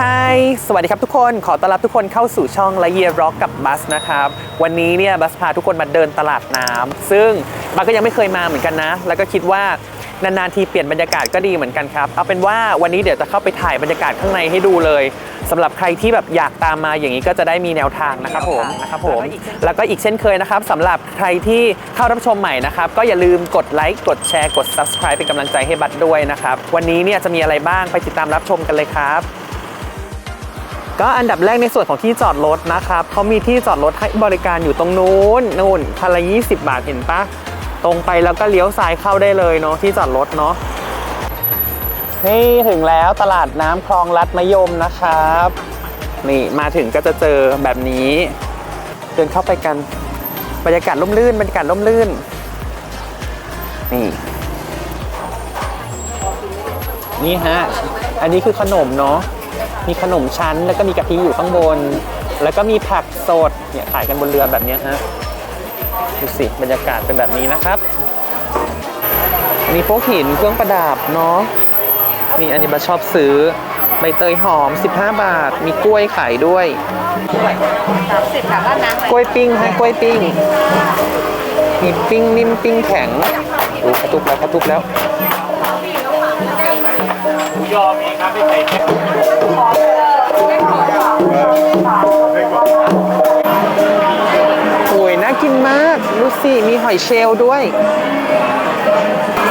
ฮายสวัสดีครับทุกคน ขอต้อนรับทุกคนเข้าสู่ช่องละเอียร็อกกับบัสนะครับ วันนี้เนี่ยบัสพาทุกคนมาเดินตลาดน้ำซึ่งบัสก็ยังไม่เคยมาเหมือนกันนะ แล้วก็คิดว่านานๆทีเปลี่ยนบรรยากาศก็ดีเหมือนกันครับ เอาเป็นว่าวันนี้เดี๋ยวจะเข้าไปถ่ายบรรยากาศข้างในให้ดูเลยสำหรับใครที่แบบอยากตามมาอย่างนี้ก็จะได้มีแนวทางนะครับผมนะครับผม แล้วก็อีกเช่นเคยนะครับสำหรับใครที่เข้ารับชมใหม่นะครับ ก็อย่าลืมกดไลค์กดแชร์กด subscribe เป็นกำลังใจให้บัตด้วยนะครับ วันนี้เนี่ยจะมีอะไรบ้างไปติดตามรับชมกันเลยครับ ก็อันดับแรกในส่วนของที่จอดรถนะครับเขามีที่จอดรถให้บริการอยู่ตรงนู้นนู่นคันละ20บาทเห็นปะตรงไปแล้วก็เลี้ยวซ้ายเข้าได้เลยเนาะที่จอดรถเนาะนี่ถึงแล้วตลาดน้ำคลองลัดมะยมนะครับ นี่มาถึงก็จะเจอแบบนี้ เดินเข้าไปกันบรรยากาศร่มรื่นบรรยากาศร่มรื่น นี่นี่ฮะ อันนี้คือขนมเนาะ มีขนมชั้น แล้วก็มีกะทิอยู่ข้างบน แล้วก็มีผักสดเนี่ยขายกันบนเรือแบบเนี้ยฮะดูสิบรรยากาศเป็นแบบนี้นะครับมีพวกหินเครื่องประดับเนาะนี่อันนี้บัสชอบซื้อใบเตยหอม 15 บาท มีกล้วยขายด้วยสามสิบค่ะว่าน้ำกล้วยปิ้งฮะกล้วยปิ้ง มีปิ้งนิ่มปิ้งแข็งโอ้กระตุกแล้วกระตุกแล้ว โอ้ยน่ากินมากดูสิมีหอยเชลล์ด้วย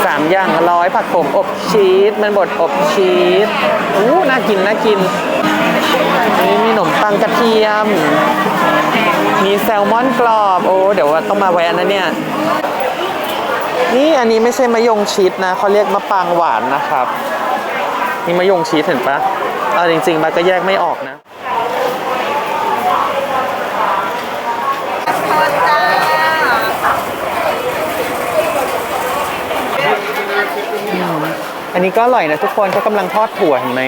สามอย่างร้อยผักผมอบชีสมันบดอบชีสอู้น่ากินน่ากินนี่มีขนมปังกระเทียม มีแซลมอนกรอบ โอ้เดี๋ยวว่าต้องมาแวะนะเนี่ย นี่อันนี้ไม่ใช่มะยงชิดนะเขาเรียกมะปรางหวานนะครับ นี่มะยงชิดเห็นปะเอาจริง ๆ มันก็แยกไม่ออกนะอันนี้ก็อร่อยนะทุกคนเขากำลังทอดถั่วเห็นไหม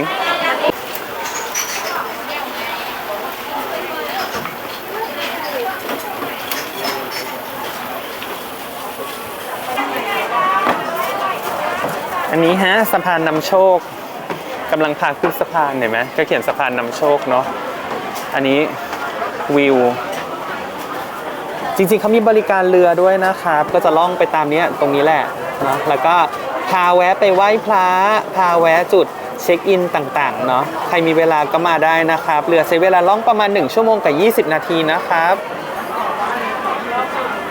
อันนี้ฮะสะพานนำโชคำลังพาขึ้นสะพานเห็นไหมก็เขียนสะพานนำโชคเนาะอันนี้วิวจริงๆเขามีบริการเรือด้วยนะครับ ก็จะล่องไปตามนี้ตรงนี้แหละนะแล้วก็พาแวะไปไหว้พระพาแวะจุดเช็คอินต่างๆเนาะใครมีเวลาก็มาได้นะครับ เรือใช้เวลาล่องประมาณ 1 ชั่วโมงกับ 20 นาทีนะครับ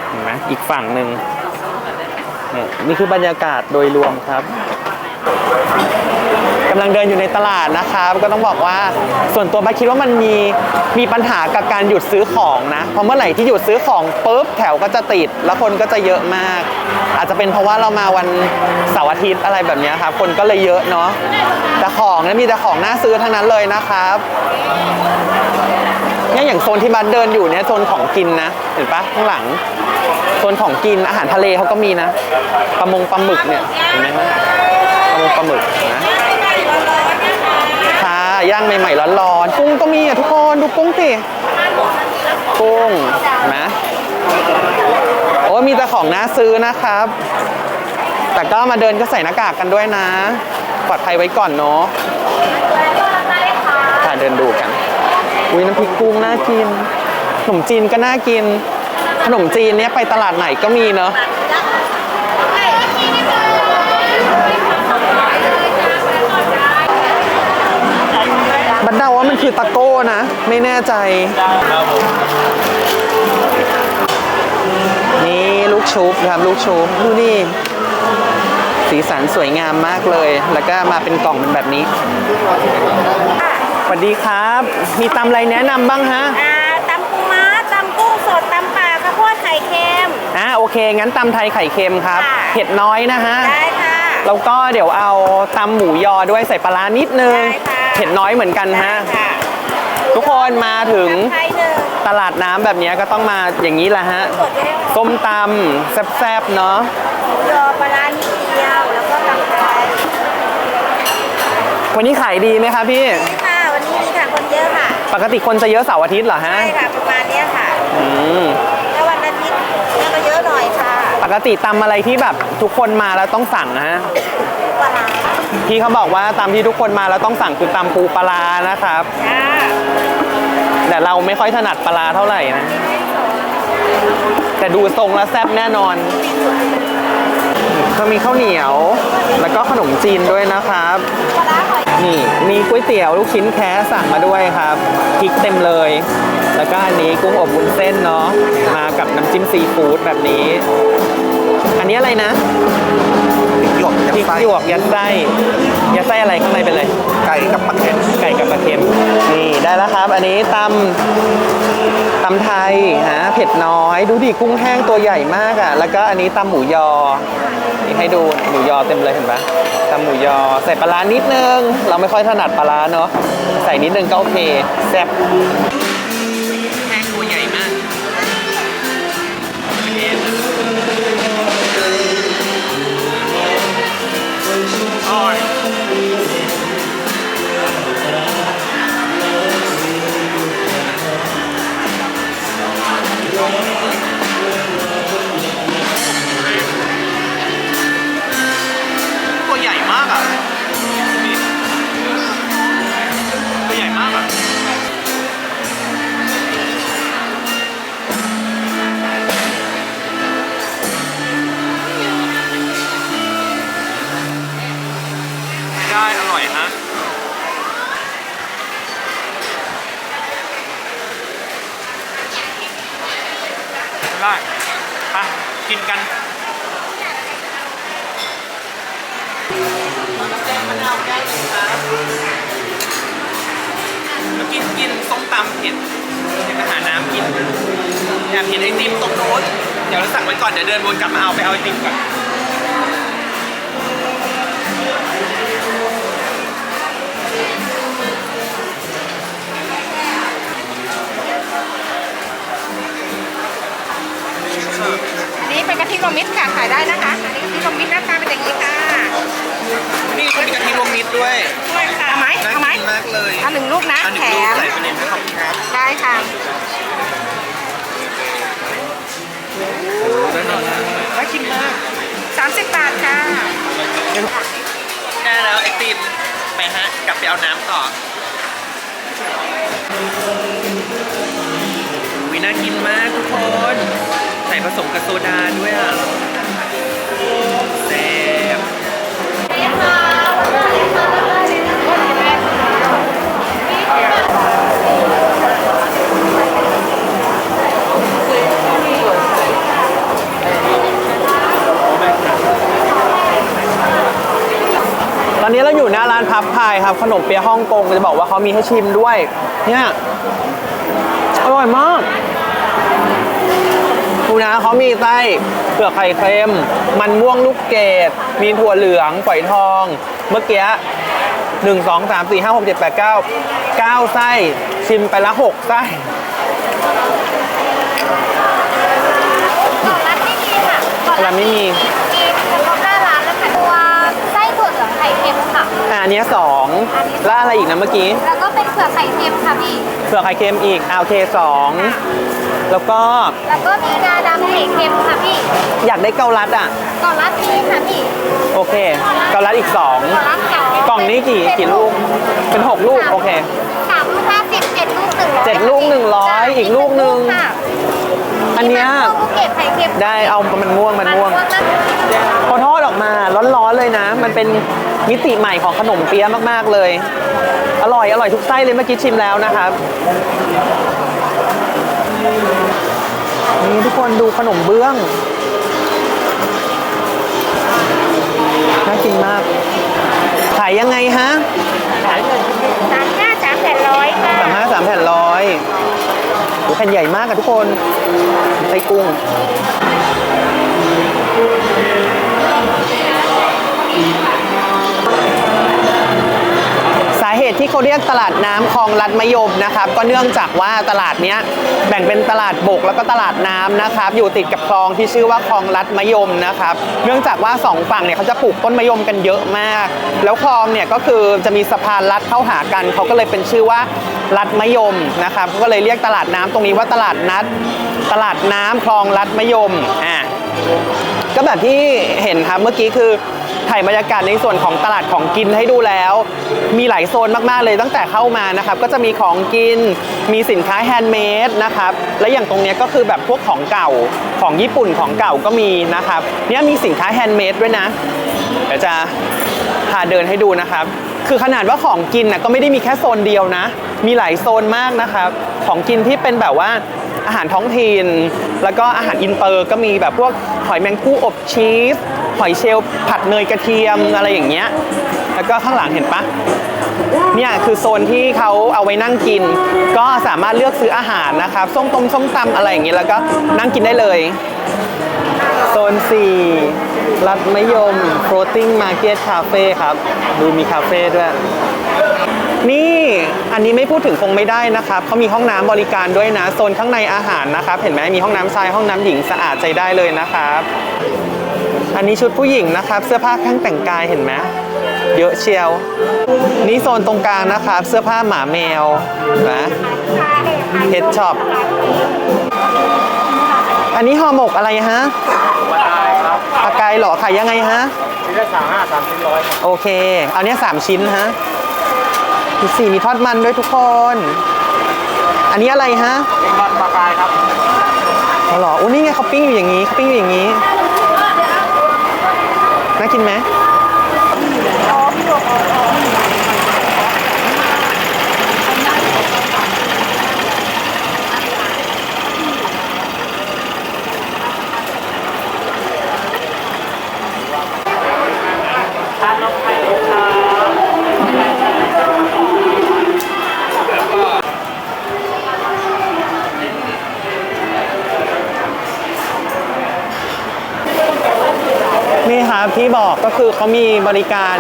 เห็นไหมอีกฝั่งหนึ่งนี่นี่คือบรรยากาศโดยรวมครับ กำลังเดินอยู่ในตลาดนะครับ ก็ต้องบอกว่าส่วนตัวบ้าคิดว่ามันมีมีปัญหากับการหยุดซื้อของนะเพราะเมื่อไหร่ที่หยุดซื้อของปุ๊บแถวก็จะติด แล้วคนก็จะเยอะมาก อาจจะเป็นเพราะว่าเรามาวันเสาร์อาทิตย์อะไรแบบนี้ครับคนก็เลยเยอะเนาะแต่ของนั้นมีแต่ของน่าซื้อทั้งนั้นเลยนะครับเนี่ยอย่างโซนที่บัสเดินอยู่เนี่ยโซนของกินนะเห็นปะข้างหลังโซนของกินอาหารทะเลเขาก็มีนะปลามงปลาหมึกเนี่ยเห็นไหมปลามงปลาหมึกนะ ย่างใหม่ๆร้อนๆกุ้งก็มีอะทุกคนดูกุ้งสิกุ้งนไหมโอ้มีแต่ของน่าซื้อนะครับ แต่ก็มาเดินก็ใส่หน้ากากกันด้วยนะ ปลอดภัยไว้ก่อนเนาะค่ะเดินดูกันอุ้ยน้ำพริกกุ้งน่ากินขนมจีนก็น่ากิน ขนมจีนเนี้ยไปตลาดไหนก็มีเนาะ บัดเดาว่ามัน คือตะโก้นะ ไม่แน่ใจนี่ลูกชุบครับลูกชุบดูนี่ สีสันสวยงามมากเลย แล้วก็มาเป็นกล่องเป็นแบบนี้สวัสดีครับ มีตำอะไรแนะนำบ้างฮะอ่าตำปูม้าตำกุ้งสดตำปลาข้าวโพดไข่เค็ม อ่าโอเค งั้นตำไทยไข่เค็มครับ ค่ะ เผ็ดน้อยนะฮะ ได้ค่ะ แล้วก็เดี๋ยวเอาตำหมูยอด้วยใส่ปลาร้านิดนึง ได้ค่ะเผ็ดน้อยเหมือนกันได้ฮะค่ะ ทุกคนมาถึงไทยหนึ่งตลาดน้ำแบบนี้ก็ต้องมาอย่างนี้แหละฮะ สดได้ค่ะส้มตำแซ่บๆเนาะ หมูยอปลาร้านิดเดียว แล้วก็ตำไทยวันนี้ขายดีไหมคะพี่ นี่ค่ะ วันนี้มีค่ะคนเยอะค่ะ ปกติคนจะเยอะเสาร์อาทิตย์เหรอฮะใช่ค่ะ ประมาณเนี้ยค่ะ อืมถ้าวันอาทิตย์เนี่ยก็เยอะหน่อยค่ะปกติตำอะไรที่แบบทุกคนมาแล้วต้องสั่งนะฮะ ปลาร้า พี่เขาบอกว่าตามที่ทุกคนมาแล้วต้องสั่งคือตำปูปลาร้านะครับ จ้าแต่เราไม่ค่อยถนัดปลาร้าเท่าไหร่นะ แต่ดูทรงแล้วแซ่บแน่นอน ก็มีข้าวเหนียว แล้วก็ขนมจีนด้วยนะครับ ปลาร้าหอยนี่มีก๋วยเตี๋ยวลูกชิ้นแค่สั่งมาด้วยครับพริกเต็มเลย แล้วก็อันนี้กุ้งอบวุ้นเส้นเนาะมากับน้ำจิ้มซีฟู้ดแบบนี้ อันนี้อะไรนะ หยว กพริกไส้หยวกยัดไส้ยัดไส้อะไรข้างในเป็นอะไร ไก่กับปลาเค็มไก่กับปลาเค็มนี่ได้แล้วครับ อันนี้ตำตำไทยฮะเผ็ดน้อย ดูดิกุ้งแห้งตัวใหญ่มากอะ แล้วก็อันนี้ตำหมูยอ นี่ให้ดูหมูยอเต็มเลยเห็นปะตำหมูยอใส่ปลาร้านิดนึง เราไม่ค่อยถนัดปลาร้าเนาะใส่นิดนึงก็โอเคแซ่บ เมื่อกี้กินส้มตำเผ็ดเดี๋ยวไปหาน้ำกินอยากเห็นไอติมตรงโน้นเดี๋ยวเราสั่งไว้ก่อนเดี๋ยวเดินวนกลับมาเอาไปเอาไอติมก่อนอันนี้เป็นกะทิรวมมิตรค่ะขายได้นะคะอันนี้กะทิรวมมิตรหน้าตาเป็นอย่างนี้ค่ะนี่เขามีกะทิรวมมิตรด้วยด้วยค่ะเอาไหม น่าเอาไหมกินมากเลยเอาหนึ่งลูกนะอันหแถนึ่งลูกม ใส่ไปเลยนะขอบคุณครับได้ค่ะน่ากินมาก 30 บาทค่ะ ได้แล้วไอติมไปฮะ กลับไปเอาน้ำต่อวิน่ากินมากทุกคน ใส่ผสมกับโซดาด้วยอะ พับพายครับ ขนมเปี๊ยะฮ่องกงจะบอกว่าเขามีให้ชิมด้วย เนี่ย อร่อยมากดูนะเขามีไส้เปลือกไข่เค็ม มันม่วงลูกเกดมีถั่วเหลืองฝอยทอง เมื่อกี้หนึ่งสองสามสี่ห้าหกเจ็ดแปดเก้าเก้าไส้ชิมไปละหกไส้ก่อนร้านไม่มีค่ะก่อนร้านไม่มี อะอันเนี้ยสองแล้วอะไรอีกนะเมื่อกี้ แล้วก็เป็นเผือกไข่เค็มค่ะพี่ เผือกไข่เค็มอีกอ่าโอเคสองแล้วก็แล้วก็มีงาดำไข่เค็มค่ะพี่อยากได้เกาลัดอะก่อนร้านมีค่ะพี่โอเค เกาลัดอีกสองก่อนร้านเก่ากล่องนี้กี่กี่ลูกเป็น6ลูกโอเคสามลูกห้าสิบเจ็ดลูกหนึ่งร้อยเจ็ดลูกหนึ่งร้อยอีกลูกหนึ่งค่ะอันเนี้ยมีมันม่วงลูกเกดไข่เค็มได้เอามันม่วงมันม่วงนะพอทอดออกมาร้อนๆเลยนะ มันเป็น มิติใหม่ของขนมเปี๊ยะมากๆเลย อร่อยอร่อยทุกไส้เลยเมื่อกี้ชิมแล้วนะครับนี่ทุกคนดูขนมเบื้องน่ากินมาก ขายยังไงฮะสามห้าสามแผ่นร้อยค่ะสามห้าสามแผ่นร้อยโหแผ่นใหญ่มากอะทุกคนไส้กุ้งสา ตุที่เขาเรียกตลาดน้ำคลองลัดมะยมนะครับ ก็เนื่องจากว่าตลาดนี้แบ่งเป็นตลาดบกแล้วก็ตลาดน้ำนะครับ อยู่ติดกับคลองที่ชื่อว่าคลองลัดมะยมนะครับ เนื่องจากว่าสองฝั่งเนี่ยเขาจะปลูกต้นมะยมกันเยอะมาก แล้วคลองเนี่ยก็คือจะมีสะพานลัดเข้าหากันเขาก็เลยเป็นชื่อว่าลัดมะยมนะครับเขาก็เลยเรียกตลาดน้ำตรงนี้ว่าตลาดนัด ตลาดน้ำคลองลัดมะยมอะก็แบบที่เห็นครับเมื่อกี้คือ ถ่ายบรรยากาศในส่วนของตลาดของกินให้ดูแล้ว มีหลายโซนมากๆเลยตั้งแต่เข้ามานะครับ ก็จะมีของกิน มีสินค้าแฮนด์เมดนะครับ และอย่างตรงนี้ก็คือแบบพวกของเก่าของญี่ปุ่นของเก่าก็มีนะครับ เนี่ยมีสินค้าแฮนด์เมดด้วยนะ เดี๋ยวจะพาเดินให้ดูนะครับ คือขนาดว่าของกินนะก็ไม่ได้มีแค่โซนเดียวนะ มีหลายโซนมากนะครับ ของกินที่เป็นแบบว่าอาหารท้องถิ่น แล้วก็อาหารอินเตอร์ก็มีแบบพวกหอยแมงผู้อบชีส หอยเชลล์ผัดเนยกระเทียมอะไรอย่างเงี้ย แล้วก็ข้างหลังเห็นปะเนี่ยคือโซนที่เขาเอาไว้นั่งกิน ก็สามารถเลือกซื้ออาหารนะครับส้มตมส้มตำอะไรอย่างเงี้ยแล้วก็นั่งกินได้เลย โซน 4 รัดมะยม floating market cafe ครับ ดูมีคาเฟ่ด้วย นี่อันนี้ไม่พูดถึงคงไม่ได้นะครับเขามีห้องน้ำบริการด้วยนะ โซนข้างในอาหารนะครับ เห็นไหมมีห้องน้ำชายห้องน้ำหญิงสะอาดใจได้เลยนะครับ อันนี้ชุดผู้หญิงนะครับ เสื้อผ้าเครื่องแต่งกายเห็นไหมเยอะเชียว นี่โซนตรงกลางนะครับ เสื้อผ้าหมาแมวนะเฮดช็อปอันนี้ห่อหมกอะไรฮะปลากายครับปลากายเหรอขายยังไงฮะชิ้นละสามห้าสามชิ้นร้อยโอเค เอาเนี้ยสามชิ้นฮะมีสี่มีทอดมันด้วยทุกคน อันนี้อะไรฮะเป็นปลากายครับอ๋อเหรออุ้นี่ไงเขาปิ้งอยู่อย่างนี้เขาปิ้งอยู่อย่างนี้น่า กินไหม ที่บอกก็คือเขามีบริการ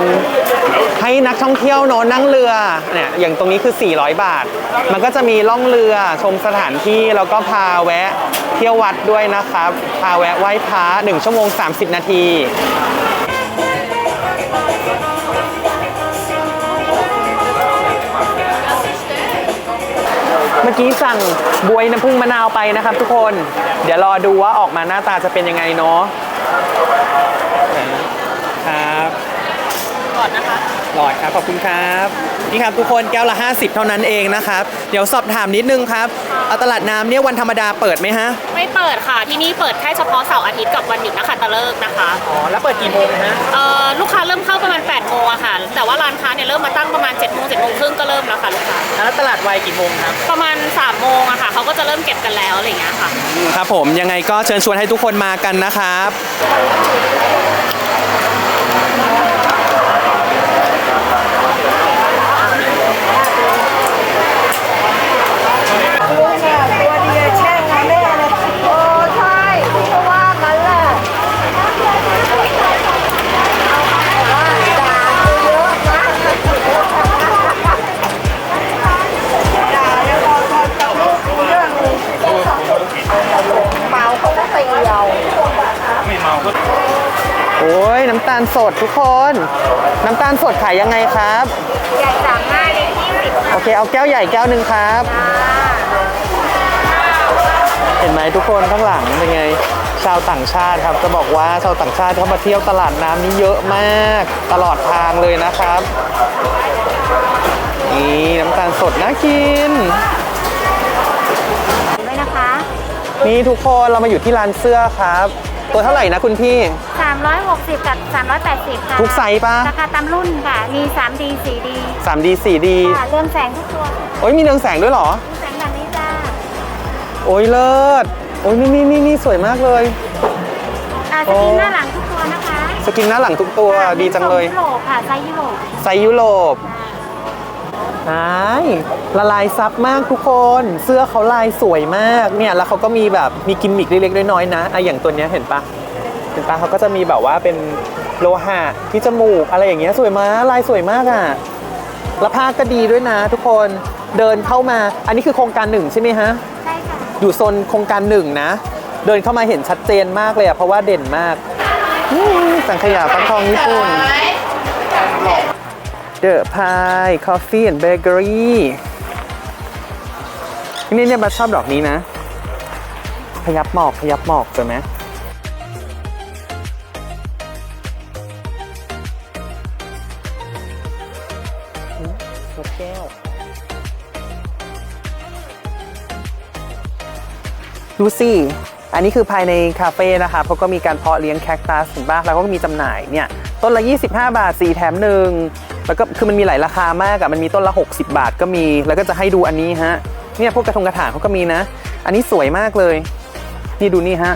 ให้นักท่องเที่ยวเนอะนั่งเรือเนี่ยอย่างตรงนี้คือ 400 บาท มันก็จะมีล่องเรือชมสถานที่แล้วก็พาแวะเที่ยววัดด้วยนะครับ พาแวะไหว้พระ1ชั่วโมง 30 นาทีเมื่อกี้สั่งบวยน้ำผึ้งมะนาวไปนะครับทุกคน เดี๋ยวรอดูว่าออกมาหน้าตาจะเป็นยังไงเนาะ ครับหลอดนะคะหลอดครับขอบคุณครับนี่ครับทุกคนแก้วละ 50 เท่านั้นเองนะครับ เดี๋ยวสอบถามนิดนึงครับเอาตลาดน้ำเนี่ยวันธรรมดาเปิดไหมฮะไม่เปิดค่ะที่นี่เปิดแค่เฉพาะเสาร์อาทิตย์กับวันหยุดนะคะตะเลิกนะคะอ๋อแล้วเปิดกี่โมงฮะเอ่อลูกค้าเริ่มเข้าประมาณ8โมงอะค่ะ แต่ว่าร้านค้าเนี่ยเริ่มมาตั้งประมาณ7โมง7โมงครึ่งก็เริ่มแล้วค่ะลูกค้าแล้วตลาดวายกี่โมงครับประมาณ3โมงอะค่ะเขาก็จะเริ่มเก็บกันแล้วอะไรอย่างเงี้ยค่ะครับผมยังไงก็เชิญชวนให้ทุกคนมากันนะครับ สดทุกคน น้ำตาลสดขายยังไงครับ ใหญ่สามห้าเล็กยี่สิบโอเค เอาแก้วใหญ่แก้วหนึ่งครับ เห็นไหมทุกคนข้างหลังเป็นไง ชาวต่างชาติครับจะบอกว่าชาวต่างชาติเขามาเที่ยวตลาดน้ำนี้เยอะมาก ตลอดทางเลยนะครับ นี่น้ำตาลสดน่ากินด้วยนะคะ นี่ทุกคนเรามาอยู่ที่ร้านเสื้อครับ ตัวเท่าไหร่นะคุณพี่ 360 กับ 380 ค่ะทุกไซส์ปะ ราคาตามรุ่นค่ะ มี 3D 4D 3D 4D ค่ะเรื่องแสงทุกตัวโอ้ยมีเรืองแสงด้วยเหรอแสงแบบนี้จ้าโอ้ยเลิศ โอ้ยนี่นี่นี่นี่สวยมากเลย อ่าสกรีนหน้าหลังทุกตัวนะคะสกินหน้าหลังทุกตัวดีจังเลยยุโรปค่ะไซส์ยุโรปไซส์ยุโรป ใช่ละลายซับมากทุกคน เสื้อเขาลายสวยมากเนี่ยแล้วเขาก็มีแบบมีกิมมิคเล็กๆน้อยๆนะอะอย่างตัวเนี้ยเห็นปะเห็นปะเขาก็จะมีแบบว่าเป็นโลหะที่จมูกอะไรอย่างเงี้ยสวยมากลายสวยมากอะแล้วผ้าก็ดีด้วยนะ ทุกคนเดินเข้ามา อันนี้คือโครงการหนึ่งใช่ไหมฮะใช่ค่ะอยู่โซนโครงการหนึ่งนะ เดินเข้ามาเห็นชัดเจนมากเลยอะเพราะว่าเด่นมากอืมสังขยาฟักทองญี่ปุ่น เดอร์พายคอฟฟี่แอนด์เบเกอรี่ที่นี่เนี่ยบัสชอบดอกนี้นะ พยับหมอกพยับหมอกเจอไหมนกแก้ว ดูสิ อันนี้คือภายในคาเฟ่นะคะเขาก็มีการเพาะเลี้ยงแคคตัสเห็นปะแล้วก็มีจำหน่ายเนี่ย ต้นละ 25 บาท 4 แถมหนึ่ง แล้วก็คือมันมีหลายราคามากอะมันมีต้นละ 60 บาทก็มี แล้วก็จะให้ดูอันนี้ฮะเนี่ยพวกกระทงกระถางเขาก็มีนะ อันนี้สวยมากเลย นี่ดูนี่ฮะ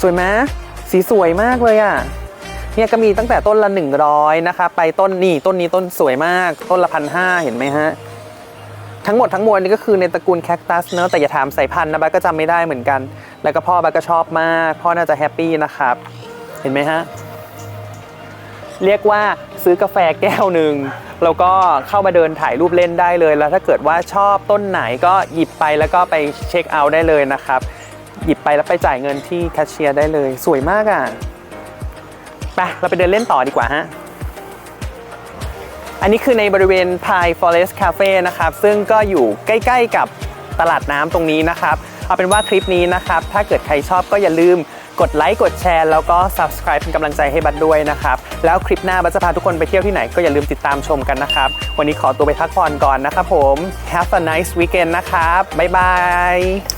สวยไหมสีสวยมากเลยอะเนี่ยก็มีตั้งแต่ต้นละ 100นะคะไปต้นนี่ต้นนี้ต้นสวยมาก ต้นละพันห้าเห็นไหมฮะทั้งหมดทั้งมวลนี่ก็คือในตระกูลแคคตัสเนอะแต่อย่าถามสายพันธุ์นะบัสก็จำไม่ได้เหมือนกัน แล้วก็พ่อบัสก็ชอบมาก พ่อน่าจะแฮปปี้นะครับ เห็นไหมฮะ เรียกว่า ซื้อกาแฟแก้วหนึ่งแล้วก็เข้ามาเดินถ่ายรูปเล่นได้เลย แล้วถ้าเกิดว่าชอบต้นไหนก็หยิบไปแล้วก็ไปเช็คเอาท์ได้เลยนะครับ หยิบไปแล้วไปจ่ายเงินที่แคชเชียร์ได้เลย สวยมากอะไปเราไปเดินเล่นต่อดีกว่าฮะอันนี้คือในบริเวณ Pine Forest Cafe นะครับ ซึ่งก็อยู่ใกล้ ๆ กับตลาดน้ำตรงนี้นะครับ เอาเป็นว่าคลิปนี้นะครับ ถ้าเกิดใครชอบก็อย่าลืมกดไลค์กดแชร์แล้วก็ subscribe เป็นกำลังใจให้บัตด้วยนะครับ แล้วคลิปหน้าบัตจะพาทุกคนไปเที่ยวที่ไหนก็อย่าลืมติดตามชมกันนะครับ วันนี้ขอตัวไปพักผ่อนก่อนนะครับผม Have a nice weekend นะครับบ๊ายบาย